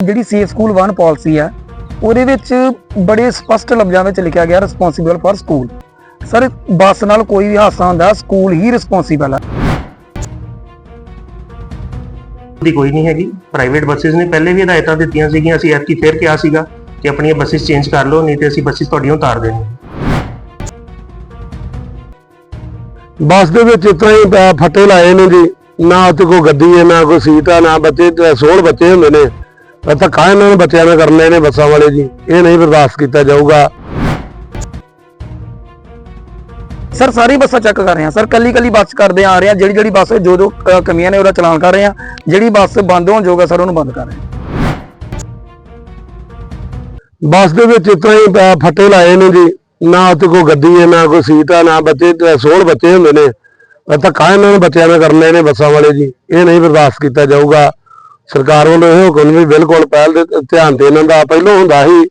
ਜਿਹੜੀ safe school 1 policy ਆ ਉਹਦੇ ਵਿੱਚ ਬੜੇ ਸਪਸ਼ਟ ਲਫ਼ਜ਼ਾਂ ਵਿੱਚ ਲਿਖਿਆ ਗਿਆ responsible for school sir bus ਨਾਲ ਕੋਈ ਵੀ ਹਾਦਸਾ ਹੁੰਦਾ ਸਕੂਲ ਹੀ ਰਿਸਪੌਂਸਿਬਲ ਆ। ਦੀ ਕੋਈ ਨਹੀਂ ਹੈਗੀ। ਪ੍ਰਾਈਵੇਟ ਬੱਸਸ ਨੇ ਪਹਿਲੇ ਵੀ ਹਦਾਇਤਾਂ ਦਿੱਤੀਆਂ ਸੀਗੀਆਂ ਅਸੀਂ ਐਤਕੀ ਫੇਰ ਕਿਹਾ ਸੀਗਾ ਕਿ ਆਪਣੀਆਂ ਬੱਸਸ ਚੇਂਜ ਕਰ ਲਓ ਨਹੀਂ ਤੇ ਅਸੀਂ ਬੱਸਸ ਤੁਹਾਡੀਆਂ ਉਤਾਰ ਦੇਣੀਆਂ। ਬੱਸ ਦੇ ਵਿੱਚ ਇਤਨਾ ਹੀ ਫੱਟੇ ਲਾਏ ਨੇ ਜੀ। ਨਾ ਉੱਤੇ ਕੋਈ ਗੱਡੀ ਹੈ ਨਾ ਕੋਈ ਸੀਟ ਆ ਨਾ ਬੱਚੇ ਤੇ 16 ਬੱਚੇ ਹੁੰਦੇ ਨੇ। ਪਰ ਧੱਕਾ ਇਹਨਾਂ ਨੇ ਬੱਚਿਆਂ ਨਾਲ ਕਰਨੇ ਨੇ ਬੱਸਾਂ ਵਾਲੇ ਜੀ? ਇਹ ਨਹੀਂ ਬਰਦਾਸ਼ਤ ਕੀਤਾ ਜਾਊਗਾ। ਸਰ ਸਾਰੀ ਬੱਸਾਂ ਚੈੱਕ ਕਰ ਰਹੇ ਹਾਂ। ਸਰ ਕੱਲੀ ਕੱਲੀ ਬੱਸ ਕਰਦੇ ਆ ਰਹੇ ਹਾਂ। ਜਿਹੜੀ ਜਿਹੜੀ ਬੱਸ ਜੋ ਜੋ ਅ, ਕਮੀਆਂ ਨੇ ਉਹਦਾ ਚਲਾਨ ਕਰ ਰਹੇ ਹਾਂ। ਜਿਹੜੀ ਬੱਸ ਬੰਦ ਹੋਣ ਜੋਗਾ ਸਰ ਉਹਨੂੰ ਬੰਦ ਕਰ ਰਹੇ ਹਾਂ। ਬੱਸ ਦੇ ਵਿੱਚ ਇਤਨਾ ਹੀ ਫੱਟੇ ਲਾਏ ਨੇ ਜੀ। ਨਾ ਉੱਤੇ ਕੋਈ ਗੱਡੀ ਹੈ ਨਾ ਕੋਈ ਸੀਟ ਆ ਨਾ ਬੱਚੇ ਤੇ 16 ਬੱਚੇ ਹੁੰਦੇ ਨੇ। ਪਰ ਧੱਕਾ ਇਹਨਾਂ ਨੇ ਬੱਚਿਆਂ ਨਾਲ ਕਰਨੇ ਨੇ ਬੱਸਾਂ ਵਾਲੇ ਜੀ? ਇਹ ਨਹੀਂ ਬਰਦਾਸ਼ਤ ਕੀਤਾ ਜਾਊਗਾ। ਸਰਕਾਰ ਵੱਲੋਂ ਇਹ ਹੁਕਮ ਵੀ ਬਿਲਕੁਲ ਪਹਿਲ ਦੇ ਧਿਆਨ ਤੇ ਦਾ ਪਹਿਲੋਂ ਹੁੰਦਾ ਸੀ।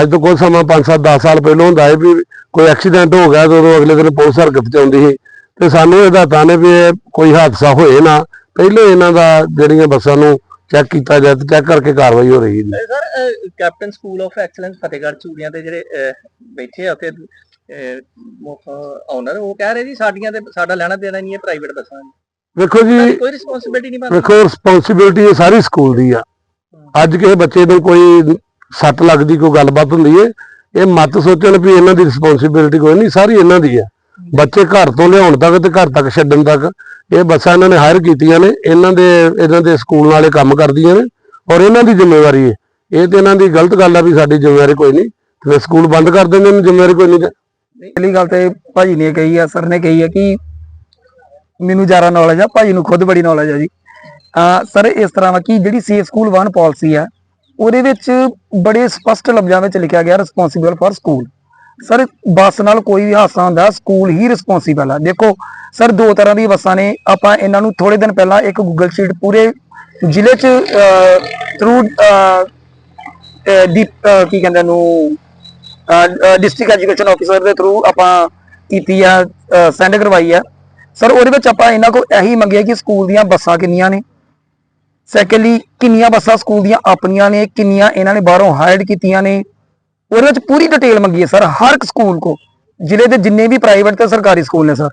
ਅੱਜ ਤੋਂ ਕੁਝ ਸਮਾਂ 5-7 10 ਸਾਲ ਪਹਿਲਾਂ ਹੁੰਦਾ ਸੀ ਵੀ ਕੋਈ ਐਕਸੀਡੈਂਟ ਹੋ ਗਿਆ ਤਾਂ ਉਦੋਂ ਅਗਲੇ ਦਿਨ ਪੁਲਿਸ ਹਰਕਤ ਚ ਆਉਂਦੀ ਸੀ। ਤੇ ਸਾਨੂੰ ਇਹਦਾ ਤਾਂ ਨੇ ਵੀ ਕੋਈ ਹਾਦਸਾ ਹੋਏ ਨਾ। ਪਹਿਲਾਂ ਇਹਨਾਂ ਦਾ ਜਿਹੜੀਆਂ ਬੱਸਾਂ ਨੂੰ ਚੈੱਕ ਕੀਤਾ ਜਾ ਚੈੱਕ ਕਰਕੇ ਕਾਰਵਾਈ ਹੋ ਰਹੀ ਹੈ sir captain school of excellence Fatehgarh Churian ਦੇ ਜਿਹੜੇ ਬੈਠੇ ਆ ਉੱਥੇ ਓਨਰ ਉਹ ਕਹਿ ਰਹੇ ਜੀ ਸਾਡੀਆਂ ਤੇ ਸਾਡਾ ਲੈਣਾ ਦੇਣਾ ਨਹੀਂ ਹੈ ਪ੍ਰਾਈਵੇਟ ਬੱਸਾਂ। ਵੇਖੋ ਜੀ ਕੋਈ ਰਿਸਪੌਂਸਿਬਿਲਟੀ ਨਹੀਂ ਬਣਦੀ। ਵੇਖੋ ਰਿਸਪੌਂਸਿਬਿਲਟੀ ਇਹ ਸਾਰੀ ਸਕੂਲ ਦੀ ਆ। ਅੱਜ ਕਿਸੇ ਬੱਚੇ ਨੂੰ ਕੋਈ ਸੱਟ ਲੱਗਦੀ ਕੋਈ ਗੱਲਬਾਤ ਹੁੰਦੀ ਏ ਇਹ ਮਤ ਸੋਚਣ ਵੀ ਇਹਨਾਂ ਦੀ ਰਿਸਪੌਂਸਿਬਿਲਟੀ ਕੋਈ ਨਹੀਂ ਸਾਰੀ ਇਹਨਾਂ ਦੀ ਆ। ਬੱਚੇ ਘਰ ਤੋਂ ਲਿਆਉਣ ਤੱਕ ਤੇ ਘਰ ਤੱਕ ਛੱਡਣ ਤੱਕ ਇਹ ਬੱਸਾਂ ਇਹਨਾਂ ਨੇ ਹਾਇਰ ਕੀਤੀਆਂ ਨੇ ਇਹਨਾਂ ਦੇ ਇਹਨਾਂ ਦੇ ਸਕੂਲ ਵਾਲੇ ਕੰਮ ਕਰਦੀਆਂ ਨੇ ਔਰ ਇਹਨਾਂ ਦੀ ਜ਼ਿੰਮੇਵਾਰੀ ਹੈ ਇਹ ਤੇ ਇਹਨਾਂ ਦੀ ਗਲਤ ਗੱਲ ਆ ਵੀ ਸਾਡੀ ਜ਼ਿੰਮੇਵਾਰੀ ਕੋਈ ਨਹੀਂ ਤੇ ਸਕੂਲ ਬੰਦ ਕਰ ਦਿੰਦੇ ਨੇ ਜ਼ਿੰਮੇਵਾਰੀ ਕੋਈ ਨਹੀਂ। ਪਹਿਲੀ ਗੱਲ ਤੇ ਭਾਜੀ ਨੇ ਕਹੀ ਆ ਸਰ ਨੇ ਕਹੀ ਆ ਕਿ ਮੈਨੂੰ ਜ਼ਿਆਦਾ ਨੌਲੇਜ ਆ ਭਾਜੀ ਨੂੰ ਖੁਦ ਬੜੀ ਨੌਲੇਜ ਆ ਜੀ। ਸਰ ਇਸ ਤਰ੍ਹਾਂ ਵਾ ਕਿ ਜਿਹੜੀ ਸੇਫ ਸਕੂਲ 1 ਪਾਲਿਸੀ ਆ, ਉਹਦੇ ਵਿੱਚ ਬੜੇ ਸਪਸ਼ਟ ਲਫ਼ਜ਼ਾਂ ਵਿੱਚ ਲਿਖਿਆ ਗਿਆ responsible for school sir bus ਨਾਲ ਕੋਈ ਵੀ ਹਾਦਸਾ ਹੁੰਦਾ ਸਕੂਲ ਹੀ ਰਿਸਪੌਂਸਿਬਲ ਆ। ਦੇਖੋ ਸਰ ਦੋ ਤਰ੍ਹਾਂ ਦੀ ਬੱਸਾਂ ਨੇ। ਆਪਾਂ ਇਹਨਾਂ ਨੂੰ ਥੋੜੇ ਦਿਨ ਪਹਿਲਾਂ ਇੱਕ ਗੂਗਲ ਸ਼ੀਟ ਪੂਰੇ ਜ਼ਿਲ੍ਹੇ 'ਚ ਥਰੂ ਦੀ ਕੀ ਕਹਿੰਦੇ ਨੂੰ ਡਿਸਟ੍ਰਿਕਟ ਐਜੂਕੇਸ਼ਨ ਆਫੀਸਰ ਦੇ ਥਰੂ ਆਪਾਂ ਕੀਤੀ ਆ ਸੈਂਡ ਕਰਵਾਈ ਆ। ਸਰ ਉਹਦੇ ਵਿੱਚ ਆਪਾਂ ਇਹਨਾਂ ਕੋਲ ਇਹੀ ਮੰਗਿਆ ਕਿ ਸਕੂਲ ਦੀਆਂ ਬੱਸਾਂ ਕਿੰਨੀਆਂ ਨੇ। ਸੈਕੰਡਲੀ ਕਿੰਨੀਆਂ ਬੱਸਾਂ ਸਕੂਲ ਦੀਆਂ ਆਪਣੀਆਂ ਨੇ, ਕਿੰਨੀਆਂ ਇਹਨਾਂ ਨੇ ਬਾਹਰੋਂ ਹਾਇਰਡ ਕੀਤੀਆਂ ਨੇ। ਉਹਦੇ ਵਿੱਚ ਪੂਰੀ ਡਿਟੇਲ ਮੰਗੀ ਹੈ ਸਰ ਹਰ ਇੱਕ ਸਕੂਲ ਕੋ ਜ਼ਿਲ੍ਹੇ ਦੇ ਜਿੰਨੇ ਵੀ ਪ੍ਰਾਈਵੇਟ ਤੇ ਸਰਕਾਰੀ ਸਕੂਲ ਨੇ ਸਰ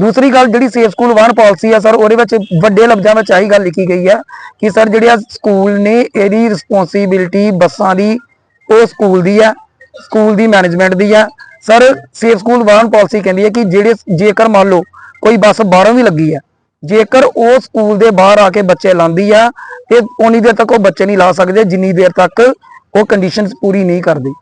ਦੂਸਰੀ ਗੱਲ ਜਿਹੜੀ ਸੇਫ ਸਕੂਲ 1 ਪਾਲਿਸੀ ਹੈ ਸਰ ਉਹਦੇ ਵਿੱਚ ਵੱਡੇ ਲਫ਼ਜ਼ਾਂ ਵਿੱਚ ਆਹੀ ਗੱਲ ਲਿਖੀ ਗਈ ਹੈ ਕਿ ਸਰ ਜਿਹੜੇ ਆ ਸਕੂਲ ਨੇ, ਇਹਦੀ ਰਿਸਪੌਂਸਿਬਿਲਟੀ ਬੱਸਾਂ ਦੀ, ਉਹ ਸਕੂਲ ਦੀ ਹੈ, ਸਕੂਲ ਦੀ ਮੈਨੇਜਮੈਂਟ ਦੀ ਹੈ। ਸਰ ਸੇਫ ਸਕੂਲ 1 ਪਾਲਿਸੀ ਕਹਿੰਦੀ ਹੈ ਕਿ ਜਿਹੜੇ ਜੇਕਰ ਮੰਨ ਲਓ ਕੋਈ ਬੱਸ ਬਾਹਰੋਂ ਵੀ ਲੱਗੀ ਆ। ਜੇਕਰ ਉਹ ਸਕੂਲ ਦੇ ਬਾਹਰ ਆ ਕੇ ਬੱਚੇ ਲਾਂਦੀ ਆ, ਤੇ ਉਨੀ ਦੇਰ ਤੱਕ ਉਹ ਬੱਚੇ ਨਹੀਂ ਲਾ ਸਕਦੇ, ਜਿੰਨੀ ਦੇਰ ਤੱਕ ਉਹ ਕੰਡੀਸ਼ਨਸ ਪੂਰੀ ਨਹੀਂ ਕਰਦੇ।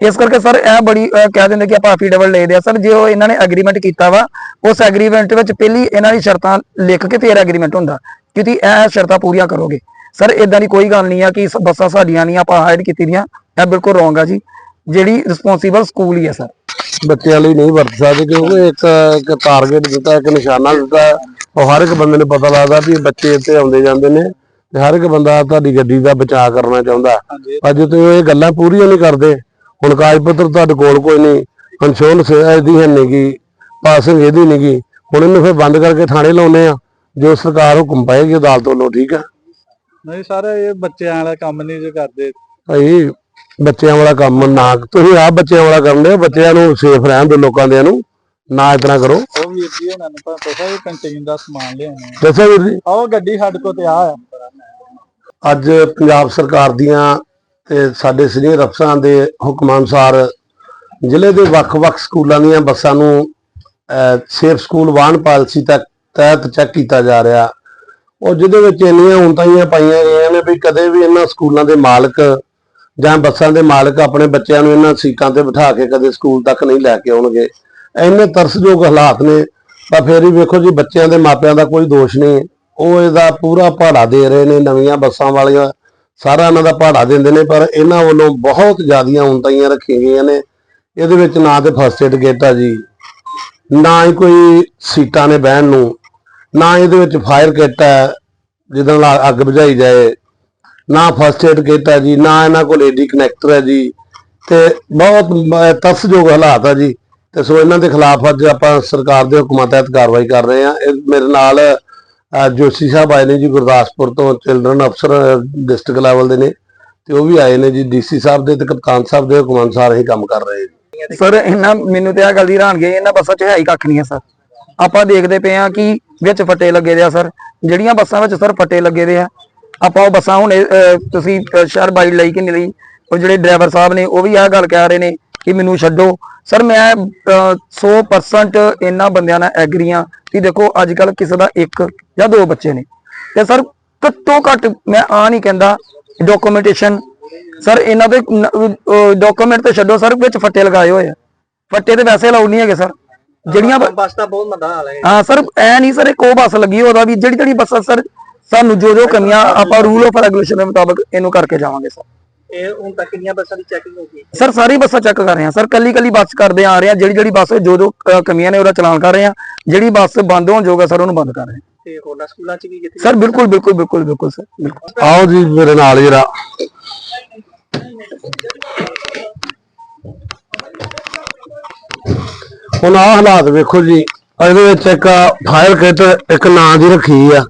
ਇਸ ਕਰਕੇ ਸਰ, ਇਹ ਬੜੀ ਕਹਿ ਦਿੰਦੇ ਕਿ ਆਪਾਂ ਅਫੀਡੇਵਿਟ ਲੈ ਦੇ ਆ। ਸਰ, ਜੇ ਉਹ ਇਹਨਾਂ ਨੇ ਐਗਰੀਮੈਂਟ ਕੀਤਾ ਵਾ, ਉਸ ਐਗਰੀਮੈਂਟ ਵਿੱਚ ਪਹਿਲੀ ਇਹਨਾਂ ਦੀ ਸ਼ਰਤਾਂ ਲਿਖ ਕੇ ਫਿਰ ਐਗਰੀਮੈਂਟ ਹੁੰਦਾ ਕਿ ਤੁਸੀਂ ਇਹ ਸ਼ਰਤਾਂ ਪੂਰੀਆਂ ਕਰੋਗੇ। ਸਰ ਇਦਾਂ ਦੀ ਕੋਈ ਗੱਲ ਨਹੀਂ ਆ ਕਿ ਬੱਸਾਂ ਸਾਡੀਆਂ ਨਹੀਂ, ਆਪਾਂ ਹਾਇਰ ਕੀਤੀ ਦੀਆਂ ਇਹ ਬਿਲਕੁਲ ਰੋਂਗ ਆ ਜੀ। ਜਿਹੜੀ ਰਿਸਪੌਂਸੀਬਲ ਸਕੂਲ ਹੀ ਆ, ਸਰ। ਬੱਚਿਆਂ ਲਈ ਨਹੀਂ ਵਰਤ ਸਕਦੇ ਕਿਉਂਕਿ ਇੱਕ ਇੱਕ ਟਾਰਗੇਟ ਦਿੱਤਾ ਇੱਕ ਨਿਸ਼ਾਨਾ ਦਿੱਤਾ। ਉਹ ਹਰ ਇੱਕ ਬੰਦੇ ਨੂੰ ਪਤਾ ਲੱਗਦਾ ਵੀ ਬੱਚੇ ਇੱਥੇ ਆਉਂਦੇ ਜਾਂਦੇ ਨੇ ਤੇ ਹਰ ਇੱਕ ਬੰਦਾ ਤੁਹਾਡੀ ਗੱਡੀ ਦਾ ਬਚਾਅ ਕਰਨਾ ਚਾਹੁੰਦਾ। ਪਰ ਜੇ ਤੁਸੀਂ ਇਹ ਗੱਲਾਂ ਪੂਰੀਆਂ ਨਹੀਂ ਕਰਦੇ। ਹੁਣ ਕਾਗਜ਼ ਪੱਤਰ ਤੁਹਾਡੇ ਕੋਲ ਕੋਈ ਨਹੀਂ ਇੰਸ਼ੋਰੈਂਸ ਇਹਦੀ ਹੈ ਨਹੀਂਗੀ ਪਾਸਿੰਗ ਇਹਦੀ ਨਹੀਂਗੀ ਹੁਣ ਇਹਨੂੰ ਫਿਰ ਬੰਦ ਕਰਕੇ ਥਾਣੇ ਲਾਉਨੇ ਆ ਜੋ ਸਰਕਾਰ ਹੁਕਮ ਪਾਏਗੀ ਅਦਾਲਤ ਵੱਲੋਂ ਠੀਕ ਆ? ਨਹੀਂ ਸਰ ਇਹ ਬੱਚਿਆਂ ਵਾਲਾ ਕੰਮ ਨਹੀਂ ਜੇ ਕਰਦੇ। ਭਾਈ ਬੱਚਿਆਂ ਵਾਲਾ ਕੰਮ ਨਾ ਤੁਸੀਂ ਆਪ ਬੱਚਿਆਂ ਵਾਲਾ ਕਰਨ ਦੇ ਬੱਚਿਆਂ ਨੂੰ ਸੇਫ ਰਹਿਣ ਦਿਓ ਲੋਕਾਂ ਦੇ ਨੂੰ ਨਾ ਇਤਨਾ ਕਰੋ। ਉਹ ਵੀਰ ਜੀ ਉਹਨਾਂ ਨੂੰ ਪਤਾ ਪਤਾ ਵੀ ਕੰਟੀਨ ਦਾ ਸਮਾਨ ਲਿਆਉਣਾ ਦੱਸੋ ਵੀਰ ਜੀ। ਆਹ ਗੱਡੀ ਸਾਡੇ ਕੋਲ ਤੇ ਆ ਆ। ਅੱਜ ਪੰਜਾਬ ਸਰਕਾਰ ਦੀਆਂ ਤੇ ਸਾਡੇ ਸੀਨੀਅਰ ਅਫਸਰਾਂ ਦੇ ਹੁਕਮਾਂ ਅਨੁਸਾਰ ਜ਼ਿਲ੍ਹੇ ਦੇ ਵੱਖ-ਵੱਖ ਸਕੂਲਾਂ ਦੀਆਂ ਬੱਸਾਂ ਨੂੰ ਸੇਫ ਸਕੂਲ ਵਾਹਨ ਪਾਲਿਸੀ ਤੱਕ ਤਹਿਤ ਚੈੱਕ ਕੀਤਾ ਜਾ ਰਿਹਾ। ਉਹ ਜਿਹਦੇ ਵਿੱਚ ਇੰਨੀਆਂ ਉਂਤਾਈਆਂ ਪਾਈਆਂ ਗਈਆਂ ਨੇ ਵੀ ਕਦੇ ਵੀ ਇਹਨਾਂ ਸਕੂਲਾਂ ਦੇ ਮਾਲਕ ਜਾਂ ਬੱਸਾਂ ਦੇ ਮਾਲਕ ਆਪਣੇ ਬੱਚਿਆਂ ਨੂੰ ਇਹਨਾਂ ਸੀਟਾਂ ਤੇ ਬਿਠਾ ਕੇ ਕਦੇ ਸਕੂਲ ਤੱਕ ਨਹੀਂ ਲੈ ਕੇ ਆਉਣਗੇ। ਇੰਨੇ ਤਰਸਯੋਗ ਹਾਲਾਤ ਨੇ, ਤਾਂ ਫੇਰ ਹੀ ਵੇਖੋ ਜੀ, ਬੱਚਿਆਂ ਦੇ ਮਾਪਿਆਂ ਦਾ ਕੋਈ ਦੋਸ਼ ਨਹੀਂ। ਉਹ ਇਹਦਾ ਪੂਰਾ ਭਾੜਾ ਦੇ ਰਹੇ ਨੇ, ਨਵੀਆਂ ਬੱਸਾਂ ਵਾਲੀਆਂ, ਸਾਰਾ ਇਹਨਾਂ ਦਾ ਭਾੜਾ ਦਿੰਦੇ ਨੇ, ਪਰ ਇਹਨਾਂ ਵੱਲੋਂ ਬਹੁਤ ਜ਼ਿਆਦੀਆਂ ਉਂਤਾਈਆਂ ਰੱਖੀਆਂ ਗਈਆਂ ਨੇ। ਇਹਦੇ ਵਿੱਚ ਨਾ ਤੇ ਫਸਟ ਏਡ ਗੇਟ ਆ ਜੀ, ਨਾ ਹੀ ਕੋਈ ਸੀਟਾਂ ਨੇ ਬਹਿਣ ਨੂੰ, ਨਾ ਇਹਦੇ ਵਿੱਚ ਫਾਇਰ ਕਿੱਟ ਹੈ ਜਿਹਦੇ ਨਾਲ ਅੱਗ ਬੁਝਾਈ ਜਾਏ। ਨਾ ਫਸਟ ਏਡ ਕਿੱਟ ਹੈ ਜੀ, ਨਾ ਇਹਨਾਂ ਕੋਲ ਏਡੀ ਕਨੈਕਟਰ ਹੈ ਜੀ। ਤੇ ਬਹੁਤ ਮ- ਹਾਲਾਤ ਆ ਜੀ। ਤੇ ਸੋ ਇਹਨਾਂ ਦੇ ਖਿਲਾਫ ਅੱਜ ਆਪਾਂ ਸਰਕਾਰ ਦੇ ਹੁਕਮਾਂ ਤਹਿਤ ਕਾਰਵਾਈ ਕਰ ਰਹੇ ਹਾਂ ਮੇਰੇ ਨਾਲ ਜੋਸ਼ੀ ਸਾਹਿਬ ਆਏ ਨੇ ਜੀ ਗੁਰਦਾਸਪੁਰ ਤੋਂ ਚਿਲਡਰਨ ਅਫਸਰ ਡਿਸਟ੍ਰਿਕਟ ਲੈਵਲ ਦੇ ਨੇ। ਤੇ ਉਹ ਵੀ ਆਏ ਨੇ ਜੀ, ਡੀਸੀ ਸਾਹਿਬ ਦੇ ਤੇ ਕਪਤਾਨ ਸਾਹਿਬ ਦੇ ਹੁਕਮ ਅਨੁਸਾਰ ਅਸੀਂ ਕੰਮ ਕਰ ਰਹੇ ਜੀ। ਸਰ, ਇਹਨਾਂ, ਮੈਨੂੰ ਤੇ ਆ ਗੱਲ ਦੀ ਹੈਰਾਨਗੀ ਇਹਨਾਂ ਬੱਸਾਂ 'ਚ ਹੈ ਹੀ ਕੱਖ ਨਹੀਂ ਹੈ, ਸਰ। ਆਪਾਂ ਦੇਖਦੇ ਪਏ ਆ ਕਿ ਵਿੱਚ ਫੱਟੇ ਲੱਗੇ ਦੇ ਆ, ਸਰ। ਜਿਹੜੀਆਂ ਬੱਸਾਂ ਵਿੱਚ, ਸਰ, ਫੱਟੇ ਲੱਗੇ ਦੇ ਆ ਆਪਾਂ ਉਹ ਬੱਸਾਂ ਹੁਣ ਤੁਸੀਂ ਬਾਈਟ ਲਈ ਕਿ ਨਹੀਂ ਲਈ? ਉਹ ਜਿਹੜੇ ਡਰਾਈਵਰ ਸਾਹਿਬ ਨੇ ਉਹ ਵੀ ਇਹ ਗੱਲ ਕਹਿ ਰਹੇ ਨੇ ਕਿ ਮੈਨੂੰ ਛੱਡੋ। ਸਰ ਮੈਂ ਅਹ, 100% ਇਹਨਾਂ ਬੰਦਿਆਂ ਨਾਲ ਐਗਰੀ ਆ ਕਿ ਦੇਖੋ ਅੱਜ ਕੱਲ ਕਿਸੇ ਦਾ ਇੱਕ ਜਾਂ ਦੋ ਬੱਚੇ ਨੇ। ਤੇ ਸਰ ਘੱਟੋ ਘੱਟ ਮੈਂ ਆ ਨਹੀਂ ਕਹਿੰਦਾ ਡਾਕੂਮੈਂਟੇਸ਼ਨ ਸਰ ਇਹਨਾਂ ਦੇ ਡਾਕੂਮੈਂਟ ਤੇ ਛੱਡੋ ਸਰ ਵਿੱਚ ਫੱਟੇ ਲਗਾਏ ਹੋਏ ਆ। ਫੱਟੇ ਤੇ ਵੈਸੇ ਅਲਾਉਡ ਨਹੀਂ ਹੈਗੇ ਸਰ। ਜਿਹੜੀਆਂ ਬੱਸ ਦਾ ਬਹੁਤ ਮੰਦਾ ਹਾਲ ਹੈ। ਹਾਂ ਸਰ ਐ ਨਹੀਂ ਸਰ ਇੱਕ ਉਹ ਬੱਸ ਲੱਗੀ ਉਹਦਾ ਵੀ ਜਿਹੜੀ ਜਿਹੜੀ ਬੱਸਾਂ ਸਰ ਸਾਨੂੰ ਜੋ ਜੋ ਕਮੀਆਂ ਆਪਾਂ ਰੂਲ ਆਫ ਰੈਗੂਲੇਸ਼ਨ ਦੇ ਮੁਤਾਬਕ ਇਹਨੂੰ ਕਰਕੇ ਜਾਵਾਂਗੇ ਸਰ। ਇਹ ਹੁਣ ਤੱਕ ਕਿੰਨੀਆਂ ਬੱਸਾਂ ਦੀ ਚੈਕਿੰਗ ਹੋ ਗਈ? ਸਰ ਸਾਰੀ ਬੱਸਾਂ ਚੈੱਕ ਕਰ ਰਹੇ ਹਾਂ। ਸਰ ਕੱਲੀ ਕੱਲੀ ਬੱਸ ਕਰਦੇ ਆ ਰਹੇ ਹਾਂ। ਜਿਹੜੀ ਜਿਹੜੀ ਬੱਸ ਜੋ ਜੋ ਕਮੀਆਂ ਨੇ ਉਹਦਾ ਚਲਾਨ ਕਰ ਰਹੇ ਹਾਂ। ਜਿਹੜੀ ਬੱਸ ਬੰਦ ਹੋਣ ਜੋਗਾ ਸਰ ਉਹਨੂੰ ਬੰਦ ਕਰ ਰਹੇ ਹਾਂ। ਤੇ ਹੋਰਨਾਂ ਸਕੂਲਾਂ 'ਚ ਵੀ ਜਿੱਥੇ ਸਰ ਬਿਲਕੁਲ ਬਿਲਕੁਲ ਬਿਲਕੁਲ ਬਿਲਕੁਲ ਸਰ ਬਿਲਕੁਲ। ਆਓ ਜੀ ਮੇਰੇ ਨਾਲ ਜਰਾ ਹੁਣ ਆਹ ਹਾਲਾਤ ਵੇਖੋ ਜੀ। ਇਹਦੇ ਵਿੱਚ ਇੱਕ ਫਾਇਰ ਕਿਟ ਇੱਕ ਨਾਂ ਦੀ ਰੱਖੀ ਆ।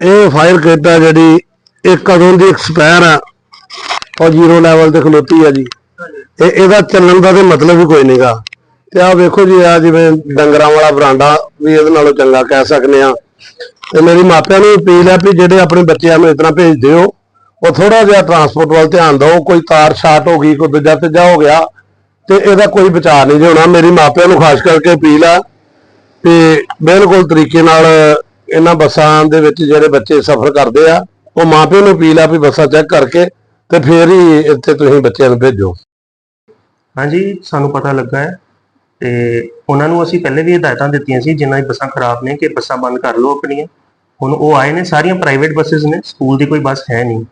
ਇਹ ਫਾਇਰ ਕਿਟ ਆ ਜਿਹੜੀ ਇਹ ਕਦੋਂ ਦੀ ਐਕਸਪਾਇਰ ਆ, ਉਹ ਜ਼ੀਰੋ ਲੈਵਲ ਤੇ ਖਲੋਤੀ ਆ ਜੀ। ਇਹ ਇਹਦਾ ਚੱਲਣ ਦਾ ਤੇ ਮਤਲਬ ਹੀ ਕੋਈ ਨਹੀਂਗਾ ਤੇ ਆ ਵੇਖੋ ਜੀ ਆ ਜਿਵੇਂ ਡੰਗਰਾਂ ਵਾਲਾ ਬਰਾਂਡਾ ਵੀ ਇਹਦੇ ਨਾਲੋਂ ਚੰਗਾ ਕਹਿ ਸਕਨੇ ਆ ਤੇ ਮੇਰੀ ਮਾਪਿਆਂ ਨੂੰ ਅਪੀਲ ਹੈ ਵੀ ਜਿਹੜੇ ਆਪਣੇ ਬੱਚਿਆਂ ਨੂੰ ਇਤਨਾ ਭੇਜ ਦਿਓ, ਉਹ ਥੋੜਾ ਜਿਹਾ ਟਰਾਂਸਪੋਰਟ ਵੱਲ ਧਿਆਨ ਦਿਓ, ਕੋਈ ਤਾਰ ਸ਼ਾਰਟ ਹੋ ਗਈ, ਕੋਈ ਦੂਜਾ ਤੀਜਾ ਹੋ ਗਿਆ, ਤੇ ਇਹਦਾ ਕੋਈ ਵਿਚਾਰ ਨਹੀਂ ਜੇ ਹੋਣਾ। ਮੇਰੀ ਮਾਪਿਆਂ ਨੂੰ ਖਾਸ ਕਰਕੇ ਅਪੀਲ ਆ ਤੇ ਬਿਲਕੁਲ ਤਰੀਕੇ ਨਾਲ ਇਹਨਾਂ ਬੱਸਾਂ ਦੇ ਵਿੱਚ ਜਿਹੜੇ ਬੱਚੇ ਸਫ਼ਰ ਕਰਦੇ ਆ, ਉਹ ਮਾਪਿਆਂ ਨੂੰ ਅਪੀਲ ਆ ਵੀ ਬੱਸਾਂ ਚੈੱਕ ਕਰਕੇ ਤੇ ਫੇਰ ਹੀ ਇੱਥੇ ਤੁਸੀਂ ਬੱਚਿਆਂ ਨੂੰ ਭੇਜੋ। ਹਾਂਜੀ, ਸਾਨੂੰ ਪਤਾ ਲੱਗਾ ਹੈ ਤੇ ਉਹਨਾਂ ਨੂੰ ਅਸੀਂ ਪਹਿਲੇ ਵੀ ਹਦਾਇਤਾਂ ਦਿੱਤੀਆਂ ਸੀ ਜਿਨ੍ਹਾਂ ਦੀ ਬੱਸਾਂ ਖਰਾਬ ਨੇ ਕਿ ਬੱਸਾਂ ਬੰਦ ਕਰ ਲਓ ਆਪਣੀਆਂ। ਹੁਣ ਉਹ ਆਏ ਨੇ, ਸਾਰੀਆਂ ਪ੍ਰਾਈਵੇਟ ਬੱਸਸ ਨੇ ਸਕੂਲ ਦੀ ਕੋਈ ਬੱਸ ਹੈ ਨਹੀਂ।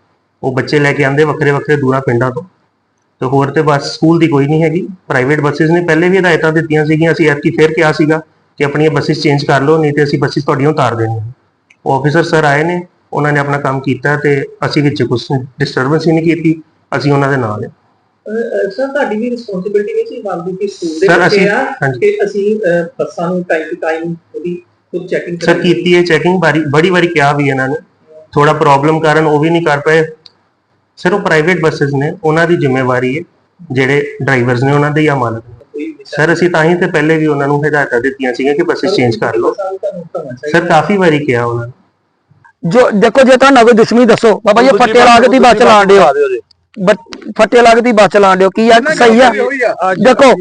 ਉਹ ਬੱਚੇ ਲੈ ਕੇ ਆਂਦੇ ਵੱਖਰੇ ਵੱਖਰੇ ਦੂਰਾਂ ਪਿੰਡਾਂ ਤੋਂ। ਤੇ ਹੋਰ ਤੇ ਬੱਸ ਸਕੂਲ ਦੀ ਕੋਈ ਨਹੀਂ ਹੈਗੀ। ਪ੍ਰਾਈਵੇਟ ਬੱਸਸ ਨੇ ਪਹਿਲੇ ਵੀ ਹਦਾਇਤਾਂ ਦਿੱਤੀਆਂ ਸੀਗੀਆਂ, ਅਸੀਂ ਐਤਕੀ ਫੇਰ ਕਿਹਾ ਸੀਗਾ ਕਿ ਆਪਣੀਆਂ ਬੱਸਸ ਚੇਂਜ ਕਰ ਲਓ ਨਹੀਂ ਤੇ ਅਸੀਂ ਬੱਸਸ ਤੁਹਾਡੀਆਂ ਉਤਾਰ ਦੇਣੀਆਂ। ਉਹ ਆਫੀਸਰ ਸਰ ਆਏ ਨੇ ਉਹਨਾਂ ਨੇ ਆਪਣਾ ਕੰਮ ਕੀਤਾ ਤੇ ਅਸੀਂ ਵਿੱਚ ਕੁਝ ਡਿਸਟਰਬੈਂਸ ਹੀ ਨਹੀਂ ਕੀਤੀ ਅਸੀਂ ਉਹਨਾਂ ਦੇ ਨਾਲ ਹਾਂ। ਸਰ ਤੁਹਾਡੀ ਵੀ ਰਿਸਪੌਂਸਿਬਿਲਟੀ ਨਹੀਂ ਸੀ ਬਣਦੀ ਕਿ ਸਕੂਲ ਦੇ ਬੱਚੇ ਅਸੀਂ- ਆ ਹਾਂਜੀ। ਕਿ ਅਸੀਂ ਬੱਸਾਂ ਨੂੰ ਟਾਈਮ ਟੂ ਟਾਈਮ ਉਹਦੀ ਖੁਦ ਚੈਕਿੰਗ ਸਰ ਕੀਤੀ ਹੈ ਚੈਕਿੰਗ ਬਾਰੀ ਬੜੀ ਵਾਰੀ ਕਿਹਾ ਵੀ ਇਹਨਾਂ ਨੇ। ਥੋੜਾ ਪ੍ਰੋਬਲਮ ਕਾਰਨ ਉਹ ਵੀ ਨਹੀਂ ਕਰ ਪਏ। ਸਰ ਉਹ ਪ੍ਰਾਈਵੇਟ ਬੱਸਸ ਨੇ ਉਹਨਾਂ ਦੀ ਜ਼ਿੰਮੇਵਾਰੀ ਹੈ ਜਿਹੜੇ ਡਰਾਈਵਰਸ ਨੇ ਉਹਨਾਂ ਦੇ ਹੀ ਆ ਮਾਲਕ ਸਰ ਅਸੀਂ ਤਾਂ ਹੀ ਤੇ ਪਹਿਲੇ ਵੀ ਉਹਨਾਂ ਨੂੰ ਹਦਾਇਤਾਂ ਦਿੱਤੀਆਂ ਸੀਗੀਆਂ ਕਿ ਬੱਸਸ ਚੇਂਜ ਕਰ ਲਓ। ਸਰ ਕਾਫੀ ਵਾਰੀ ਕਿਹਾ ਉਹਨਾਂ ਜੋ ਦੇਖੋ ਜੇ ਤੁਹਾਨੂੰ ਕੋਈ ਦੁਸ਼ਮਣੀ ਦੱਸੋ ਬਾਬਾ ਜੀ ਇਹ ਫੱਟੇ ਲਾ ਕੇ ਦੀ ਬੱਸ ਚਲਾਣ ਦਿਓ। ਫੱਟੇ ਲਾ ਕੇ ਦੀ ਬੱਸ ਚਲਾਣ ਦਿਓ ਕੀ ਆ ਸਹੀ ਆ? ਦੇਖੋ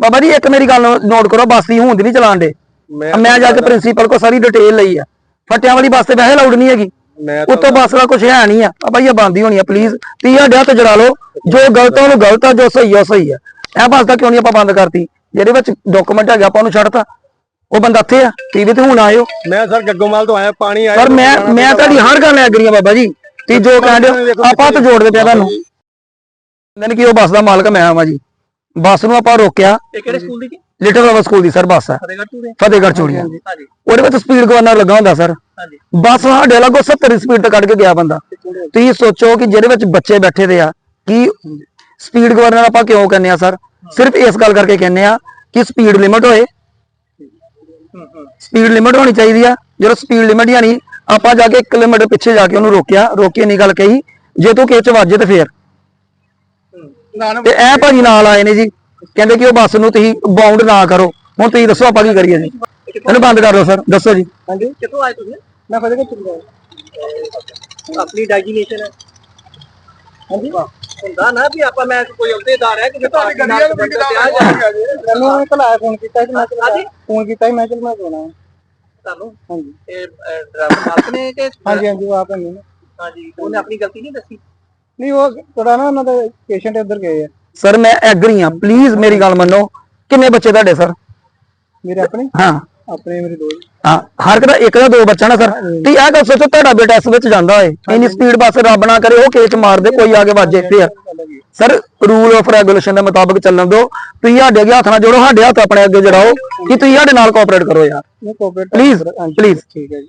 ਬਾਬਾ ਜੀ ਇੱਕ ਮੇਰੀ ਗੱਲ ਨੋਟ ਕਰੋ ਬੱਸ ਦੀ ਹੁੰਦ ਨਹੀਂ ਚਲਾਣ ਦੇ। ਮੈਂ ਜਾ ਕੇ ਪ੍ਰਿੰਸੀਪਲ ਕੋ ਸਾਰੀ ਡਿਟੇਲ ਲਈ ਆ। ਫੱਟਿਆਂ ਵਾਲੀ ਬੱਸ ਤੇ ਵੈਸੇ ਲਾਉਡ ਨਹੀਂ ਹੈਗੀ। ਉੱਤੋਂ ਬੱਸ ਦਾ ਕੁਝ ਹੈ ਨਹੀਂ ਆ। ਬਾਬਾ ਜੀ ਇਹ ਬੰਦੀ ਹੋਣੀ ਆ ਪਲੀਜ਼ ਤੀ ਹੱਡਿਆ ਤੇ ਜੜਾ ਲਓ। ਜੋ ਗਲਤ ਆ ਉਹਨੂੰ ਗਲਤ ਆ ਜੋ ਸਹੀ ਆ ਉਹ ਸਹੀ ਆ। ਇਹ ਬੱਸ ਦਾ ਕਿਉਂ ਨਹੀਂ ਆਪਾਂ ਬੰਦ ਕਰਤੀ? ਜਿਹਦੇ ਵਿੱਚ ਡਾਕੂਮੈਂਟ ਹੈਗਾ ਆਪਾਂ ਉਹਨੂੰ ਛੱਡਤਾ। ਉਹ ਬੰਦਾ ਇੱਥੇ ਆ ਟੀਵੀ ਤੇ ਹੁਣ ਆਇਓ। ਮੈਂ ਸਰ ਗੱਗੋਮਾਲ ਤੋਂ ਆਇਆ ਪਾਣੀ ਆਇਆ। ਪਰ ਮੈਂ ਮੈਂ ਤੁਹਾਡੀ ਹਰ ਗੱਲ ਐਗਰੀ ਆ ਬਾਬਾ ਜੀ। ਤੇ ਜੋ ਕਹਿੰਦੇ ਹੋ ਆਪਾਂ ਤਾਂ ਜੋੜਦੇ ਪਿਆ ਤੁਹਾਨੂੰ। ਕਹਿੰਦੇ ਕਿ ਉਹ ਬੱਸ ਦਾ ਮਾਲਕ ਮੈਂ ਆਵਾਂ ਜੀ। ਬੱਸ ਨੂੰ ਆਪਾਂ ਰੋਕਿਆ। ਇਹ ਕਿਹੜੇ ਸਕੂਲ ਦੀ ਜੀ? ਲਿਟਲ ਸਕੂਲ ਦੀ ਸਰ ਬੱਸ ਹੈ ਫਤਿਹਗੜ੍ਹ ਚੂੜੀਆਂ। ਹਾਂਜੀ ਉਹਦੇ ਵਿੱਚ ਸਪੀਡ ਗਵਰਨਰ ਲੱਗਾ ਹੁੰਦਾ ਸਰ। ਹਾਂਜੀ। ਬੱਸ ਸਾਡੇ ਲਾਗੋ 70 ਦੀ ਸਪੀਡ ਤੇ ਕੱਢ ਕੇ ਗਿਆ ਬੰਦਾ। ਤੁਸੀਂ ਸੋਚੋ ਕਿ ਜਿਹਦੇ ਵਿੱਚ ਬੱਚੇ ਬੈਠੇ ਦੇ ਆ ਕਿ ਸਪੀਡ ਗਵਰਨਰ ਆਪਾਂ ਕਿਉਂ ਕਹਿੰਦੇ ਆ ਸਰ ਸਿਰਫ ਇਸ ਗੱਲ ਕਰਕੇ ਕਹਿੰਦੇ ਆ ਕਿ ਸਪੀਡ ਲਿਮਟ ਹੋਏ। ਸਪੀਡ ਲਿਮਟ ਹੋਣੀ ਚਾਹੀਦੀ ਆ। ਜਦੋਂ ਸਪੀਡ ਲਿਮਟ ਹੀ ਆਪਾਂ ਜਾ ਕੇ 1 ਕਿਲੋਮੀਟਰ ਪਿੱਛੇ ਜਾ ਕੇ ਉਹਨੂੰ ਰੋਕਿਆ, ਰੋਕੇ ਨਹੀਂ ਗੱਲ ਕਹੀ, ਜੇ ਤੂੰ ਕਿਸੇ ਚ ਵੱਜੇ ਤੇ ਫੇਰ। ਤੇ ਇਹ ਭਾਜੀ ਨਾਲ ਆਏ ਨੇ ਜੀ। ਕਹਿੰਦੇ ਕਿ ਉਹ ਬੱਸ ਨੂੰ ਤੁਸੀਂ ਬਾਉਂਡ ਨਾ ਕਰੋ। ਹੁਣ ਤੁਸੀਂ ਦੱਸੋ ਆਪਾਂ ਕੀ ਕਰੀਏ ਜੀ। ਇਹਨੂੰ ਬੰਦ ਕਰ ਦਿਓ ਸਰ ਦੱਸੋ ਜੀ। ਹਾਂਜੀ। ਕਿੱਥੋਂ ਆਏ ਤੁਸੀਂ? ਮੈਂ ਫਤਿਹਗੜ੍ਹ ਚੂੜੀਆਂ ਆਪਣੀ ਡੈਜੀਨੇਸ਼ਨ ਹੈ। ਹਾਂਜੀ। ਹੁੰਦਾ ਨਾ ਵੀ ਆਪਾਂ ਮੈਂ ਕੋਈ ਅਹੁਦੇਦਾਰ ਹੈ ਕਿ ਤੁਹਾਡੀ ਗੱਡੀ ਨਾਲ ਮੈਨੂੰ ਭਲਾ ਫੋਨ ਕੀਤਾ ਸੀ ਮੈਂ ਹਾਂਜੀ? ਫੋਨ ਕੀਤਾ ਸੀ ਮੈਂ ਚਲ ਮੈਂ ਜਾਣਾ। ਤੁਹਾਨੂੰ? ਹਾਂਜੀ। ਇਹ ਡਰਾਈਵਰ ਮਾਲਕ ਨੇ ਕਿ ਹਾਂਜੀ ਹਾਂਜੀ ਉਹ ਆਪ ਨੇ। ਹਾਂਜੀ ਉਹਨੇ ਆਪਣੀ ਗਲਤੀ ਨਹੀਂ ਦੱਸੀ? ਨਹੀਂ ਉਹ ਥੋੜਾ ਨਾ ਉਹਨਾਂ ਦੇ ਪੇਸ਼ੈਂਟ ਉੱਧਰ ਗਏ ਆ। ਸਰ ਮੈਂ ਐਗਰੀ ਆ ਪਲੀਜ਼ ਮੇਰੀ ਗੱਲ ਮੰਨੋ। ਕਿੰਨੇ ਬੱਚੇ ਤੁਹਾਡੇ ਸਰ? ਮੇਰੇ ਆਪਣੇ? ਹਾਂ। ਆਪਣੇ ਮੇਰੇ ਦੋ ਹਾਂ ਹਰ ਇੱਕ ਦਾ ਇੱਕ ਦਾ ਦੋ ਬੱਚਾ ਨਾ ਸਰ। ਤੇ ਇਹ ਗੱਲ ਸੋਚੋ ਤੁਹਾਡਾ ਬੇਟਾ ਇਸ ਵਿੱਚ ਜਾਂਦਾ ਹੋਏ। ਇੰਨੀ ਸਪੀਡ ਬੱਸ ਰੱਬ ਨਾ ਕਰੇ ਉਹ ਕੇਚ ਮਾਰ ਦੇ ਕੋਈ ਆ ਕੇ ਵੱਜੇ ਫੇਰ ਸਰ ਰੂਲ ਆਫ ਰੈਗੂਲੇਸ਼ਨ ਦੇ ਮੁਤਾਬਕ ਚੱਲਣ ਦਿਓ। ਤੁਸੀਂ ਸਾਡੇ ਅੱਗੇ ਹੱਥ ਨਾਲ ਜੋੜੋ ਸਾਡੇ ਹੱਥ ਆਪਣੇ ਅੱਗੇ ਜੜਾਓ ਕਿ ਤੁਸੀਂ ਸਾਡੇ ਨਾਲ ਕੋਆਪਰੇਟ ਕਰੋ ਯਾਰ। ਪਲੀਜ਼ ਪਲੀਜ਼ ਠੀਕ ਹੈ ਜੀ।